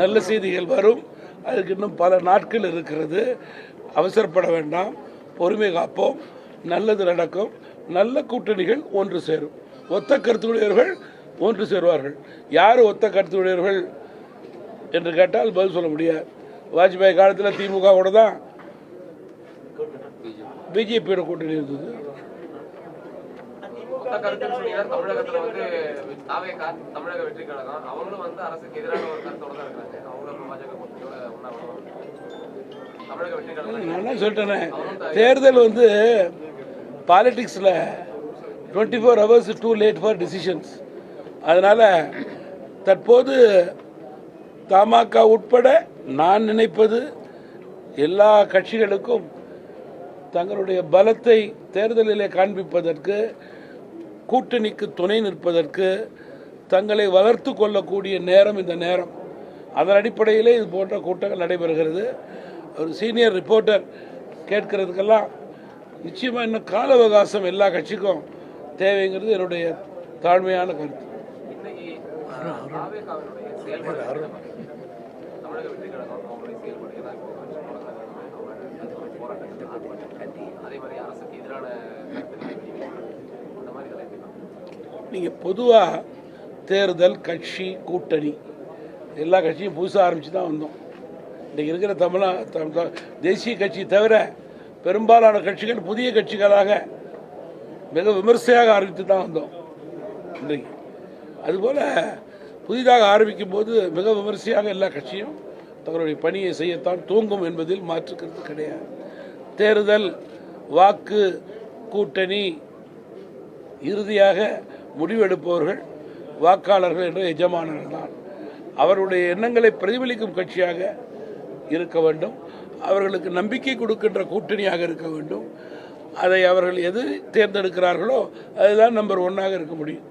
நல்ல செய்திகள் வரும். அதுக்கு இன்னும் பல நாட்கள் இருக்கிறது. அவசரப்பட வேண்டாம். பொறுமை காப்போம். நல்லது நடக்கும். நல்ல கூட்டணிகள் ஒன்று சேரும். ஒத்த கருத்துடையவர்கள் ஒன்று சேருவார்கள். யார் ஒத்த கருத்துடையவர்கள் என்று கேட்டால் பதில் சொல்ல முடியாது. வாஜ்பாய் காலத்தில் திமுக கூட தான் பிஜேபியோட கூட்டணி இருந்தது. மொத்த கருத்துன்னு சொன்னீங்கன்னா தமிழகத்துல வந்து தாவேகா தமிழக வெற்றி கழகம். அவங்களும் வந்து அரசுக்கு எதிரான ஒரு கருத்தோட தான் இருக்காங்க. அவங்களும் பாஜக கூட்டணியோட. தமிழக வெற்றி கழகம் நான் என்ன சொல்லிட்டேனே? தேர்தல் வந்து பாலிடிக்ஸில் twenty four hours too late for decisions அதனால் தற்போது தமாக உட்பட நான் நினைப்பது எல்லா கட்சிகளுக்கும் தங்களுடைய பலத்தை தேர்தலிலே காண்பிப்பதற்கு கூட்டணிக்கு துணை நிற்பதற்கு தங்களை வளர்த்து கொள்ளக்கூடிய நேரம் இந்த நேரம். அதன் அடிப்படையிலே இது போன்ற கூட்டங்கள் நடைபெறுகிறது. ஒரு சீனியர் ரிப்போர்ட்டர் கேட்கறதுக்கெல்லாம் நிச்சயமாக இன்னும் கால அவகாசம் எல்லா கட்சிக்கும் தேவைங்கிறது என்னுடைய தாழ்மையான கருத்து. அதே மாதிரி அரசுக்கு எதிரான நீங்கள் பொதுவாக தேர்தல் கட்சி கூட்டணி எல்லா கட்சியும் புதுசாக ஆரம்பித்து தான் வந்தோம். இன்றைக்கி இருக்கிற தமிழா தேசிய கட்சி தவிர பெரும்பாலான கட்சிகள் புதிய கட்சிகளாக மிக விமர்சையாக ஆரம்பித்து தான் வந்தோம். இன்றைக்கு அதுபோல் புதிதாக ஆரம்பிக்கும் போது மிக விமர்சையாக எல்லா கட்சியும் தங்களுடைய பணியை செய்யத்தான் தூங்கும் என்பதில் மாற்றுக்கிறது கிடையாது. தேர்தல் வாக்கு கூட்டணி இறுதியாக முடிவெடுப்பவர்கள் வாக்காளர்கள் என்ற எஜமானர்கள் தான். அவருடைய எண்ணங்களை பிரதிபலிக்கும் கட்சியாக இருக்க வேண்டும். அவர்களுக்கு நம்பிக்கை கொடுக்கின்ற கூட்டணியாக இருக்க வேண்டும். அதை அவர்கள் எது தேர்ந்தெடுக்கிறார்களோ அதுதான் நம்பர் ஒன்னாக இருக்க முடியும்.